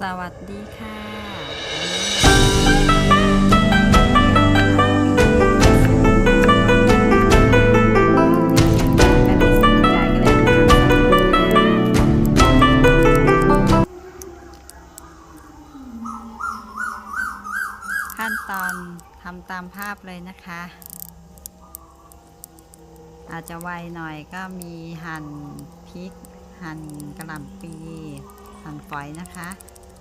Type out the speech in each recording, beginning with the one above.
สวัสดีค่ะขั้นตอนทำตามภาพเลยนะคะ อาจจะไวหน่อยก็มีหั่นพริก หั่นกระหล่ำปี หั่นฝอยนะคะ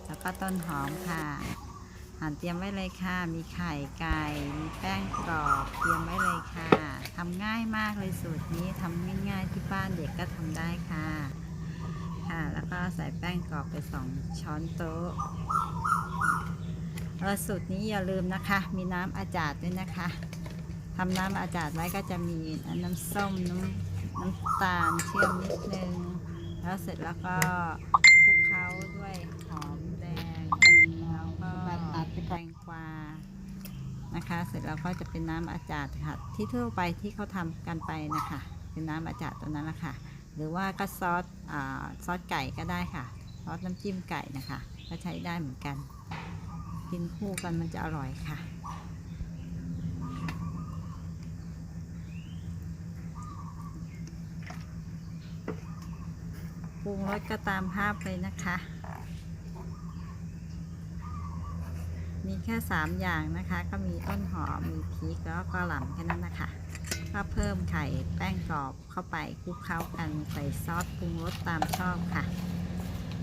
แล้วก็ต้นหอมค่ะ หั่นเตรียมไว้เลยค่ะ มีไข่ไก่ มีแป้งกรอบ เตรียมไว้เลยค่ะทำง่ายมากเลยสูตรนี้ทำง่ายๆที่บ้านเด็กก็ทำได้ค่ะ ค่ะ แล้วก็ใส่แป้งกรอบไปสองช้อนโต๊ะเออสูตรนี้อย่าลืมนะคะ มีน้ำอาจาดด้วยนะคะทำน้ำอาจาดไว้ก็จะมีน้ำส้มน้ำน้ำตาลเชื่อมนิดนึง แล้วเสร็จแล้วก็คลุกเคล้าด้วยหอมแดงแล้วก็แตงกวา นะคะ เสร็จแล้วก็จะเป็นน้ำอาจาดค่ะที่ทั่วไปที่เขาทำกันไปนะคะ เป็นน้ำอาจาดตัวนั้นแหละค่ะ หรือว่าก็ซอสอาซอสไก่ก็ได้ค่ะ ซอสน้ำจิ้มไก่นะคะ ก็ใช้ได้เหมือนกัน กินคู่กันมันจะอร่อยค่ะปรุงรสก็ตามภาพเลยนะคะมีแค่ 3 อย่างนะคะ ก็มีต้น แล้วก็หล่ำแค่นั้นนะคะก็เพิ่มไข่แป้งกรอบเข้าไปคลุกเคล้ากันใส่ซอสปรุงรสตามชอบค่ะ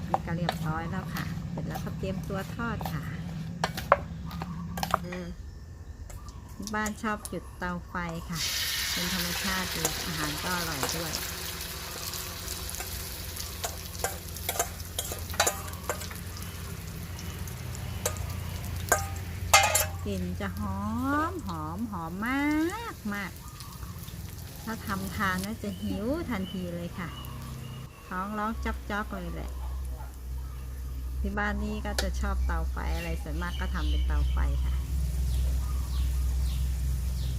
นี่ก็เรียบร้อยแล้วค่ะ เสร็จแล้วก็เตรียมตัวทอดค่ะบ้านชอบจุดเตาไฟค่ะ เป็นธรรมชาติดีอาหารก็อร่อยด้วย กลิ่นจะหอมหอมหอมมากมากถ้าทำทานน่าจะหิวทันทีเลยค่ะ ท้องร้องจ๊อกจ๊อกเลยแหละ ที่บ้านนี้ก็จะชอบเตาไฟอะไรส่วนมากก็ทำเป็นเตาไฟค่ะ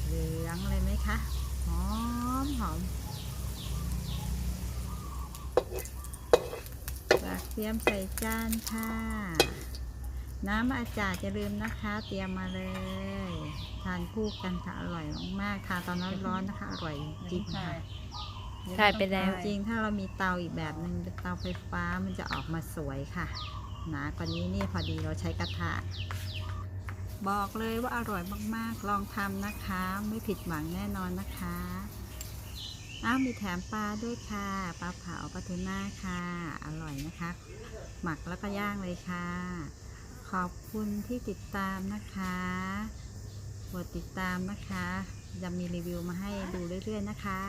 เหลืองเลยไหมคะ หอมหอมจากเตรียมใส่จานค่ะ น้ำอาจารย์อย่าลืมนะคะ เตรียมมาเลย ทานคู่กันค่ะอร่อยมากๆทานตอนร้อนๆนะคะ อร่อยจริงค่ะถ่ายไปแล้วจริงถ้าเรามีเตาอีกแบบหนึ่งเป็นเตาไฟฟ้ามันจะออกมาสวยค่ะหนากว่านี้นี่พอดีเราใช้กระทะบอกเลยว่าอร่อยมากๆ ลองทำนะคะ ไม่ผิดหวังแน่นอนนะคะอ้าวมีแถมปลาด้วยค่ะปลาเผาปลาทูน่าค่ะ อร่อยนะคะ หมักแล้วก็ย่างเลยค่ะ ขอบคุณที่ติดตามนะคะกดติดตามนะคะ จะมีรีวิวมาให้ดูเรื่อยๆนะคะ